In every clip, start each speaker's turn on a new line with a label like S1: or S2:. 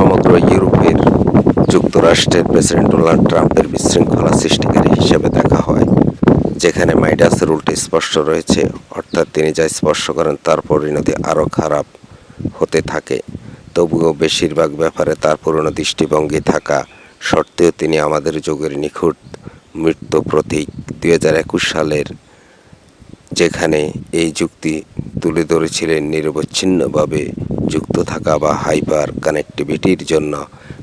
S1: সমগ্র ইউরোপের যুক্তরাষ্ট্রের প্রেসিডেন্ট ডোনাল্ড ট্রাম্পের বিশৃঙ্খলা সৃষ্টিকারী হিসেবে দেখা হয়, যেখানে মাইডাসের উল্টে স্পষ্ট রয়েছে, অর্থাৎ তিনি যা স্পর্শ করেন তার পরিণতি আরও খারাপ হতে থাকে। তবুও বেশিরভাগ ব্যাপারে তার পুরনো দৃষ্টিভঙ্গি থাকা সত্ত্বেও তিনি আমাদের যুগের নিখুঁত মৃত্যু প্রতীক। দুই হাজার একুশ সালের যেখানে এই যুক্তি তুলে ধরেছিলেন নিরবচ্ছিন্নভাবে যুক্ত থাকা বা হাইপার কানেক্টিভিটির জন্য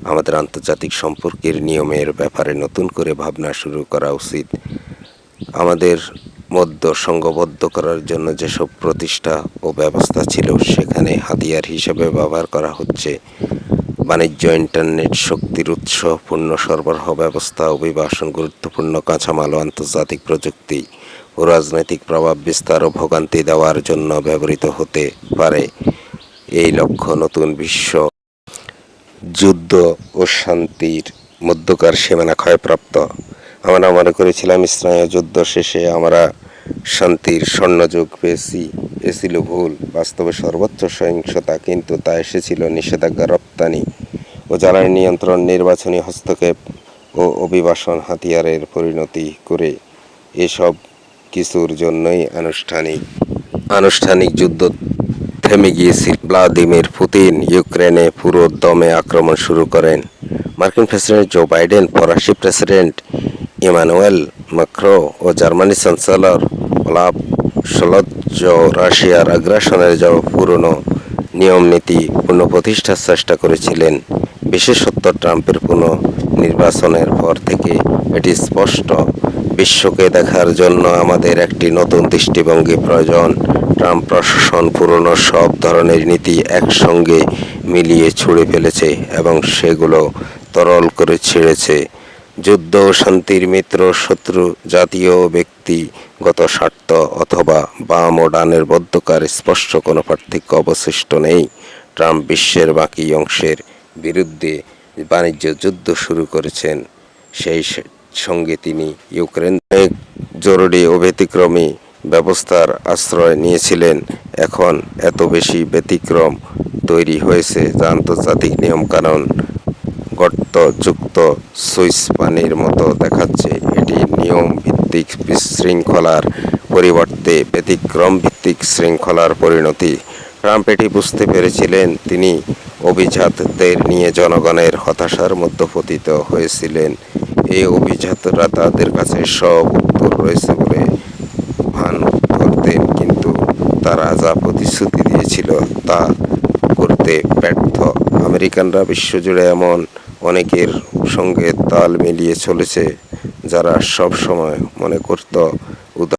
S1: আমাদের আন্তর্জাতিক সম্পর্কের নিয়মের ব্যাপারে নতুন করে ভাবনা শুরু করা উচিত। আমাদের মধ্য সংঘবদ্ধ করার জন্য যেসব প্রতিষ্ঠা ও ব্যবস্থা ছিল, সেখানে হাতিয়ার হিসেবে ব্যবহার করা হচ্ছে। বাণিজ্য, ইন্টারনেট, শক্তির উৎস পণ্য সরবরাহ ব্যবস্থা, অভিবাসন, গুরুত্বপূর্ণ কাঁচামাল ও আন্তর্জাতিক প্রযুক্তি। ও রাজনৈতিক প্রভাব বিস্তার ও ভোগান্তি দেওয়ার জন্য ব্যবহৃত হতে পারে। এই লক্ষ্য নতুন বিশ্ব যুদ্ধ ও শান্তির মধ্যকার সীমানা ক্ষয়প্রাপ্ত। আমরা মনে করেছিলাম ইসলামীয় যুদ্ধ শেষে আমরা শান্তির স্বর্ণযুগ পেয়েছি। এ ছিল ভুল, বাস্তবে সর্বোচ্চ সহিংসতা, কিন্তু তা এসেছিল নিষেধাজ্ঞা, রপ্তানি ও জ্বালানি নিয়ন্ত্রণ, নির্বাচনী হস্তক্ষেপ ও অভিবাসন হাতিয়ারের পরিণতি করে। এসব কিছুর জন্যই আনুষ্ঠানিক আনুষ্ঠানিক যুদ্ধ থেমে গিয়েছিল। ভ্লাদিমির পুতিন ইউক্রেনে পুরো দমে আক্রমণ শুরু করেন। মার্কিন প্রেসিডেন্ট জো বাইডেন, ফরাসি প্রেসিডেন্ট ইমানুয়েল মাক্রো ও জার্মানি চ্যান্সেলর ওলাফ সলজ্জ রাশিয়ার আগ্রাসনের জবাব পুরনো নিয়ম নীতি পুনঃপ্রতিষ্ঠার চেষ্টা করেছিলেন। বিশেষত ট্রাম্পের পুনঃ নির্বাচনের পর থেকে এটি স্পষ্ট বিশ্বকে দেখার জন্য আমাদের একটি নতুন দৃষ্টিভঙ্গি প্রয়োজন। ট্রাম্প প্রশাসন পুরনো সব ধরনের নীতি একসঙ্গে মিলিয়ে ছুঁড়ে ফেলেছে এবং সেগুলো তরল করে ছেড়েছে। যুদ্ধ শান্তির মিত্র, শত্রু, জাতীয় ব্যক্তিগত স্বার্থ অথবা বাম ও ডানের বদ্ধকার স্পষ্ট কোনো পার্থক্য অবশিষ্ট নেই। ট্রাম্প বিশ্বের বাকি অংশের বিরুদ্ধে বাণিজ্য যুদ্ধ শুরু করেছেন। সেই সঙ্গে তিনি ইউক্রেন জরুরি ও ব্যতিক্রমী ব্যবস্থার আশ্রয় নিয়েছিলেন। এখন এত বেশি ব্যতিক্রম তৈরি হয়েছে যা আন্তর্জাতিক নিয়মকানুন গর্তযুক্ত সুইস পানির মতো দেখাচ্ছে। এটি নিয়ম ভিত্তিক বিশৃঙ্খলার পরিবর্তে ব্যতিক্রম ভিত্তিক শৃঙ্খলার পরিণতি। ট্রাম্প এটি বুঝতে পেরেছিলেন, তিনি অভিজাতদের নিয়ে জনগণের হতাশার মধ্যে পতিত হয়েছিলেন। এই অভিজাতরা তাদের কাছে সব উত্তর রয়েছে বলে ভান করতেন, কিন্তু তারা যা প্রতিশ্রুতি দিয়েছিল তা করতে ব্যর্থ। আমেরিকানরা বিশ্বজুড়ে এমন অনেকের সঙ্গে তাল মিলিয়ে চলেছে যারা সব সময় মনে করত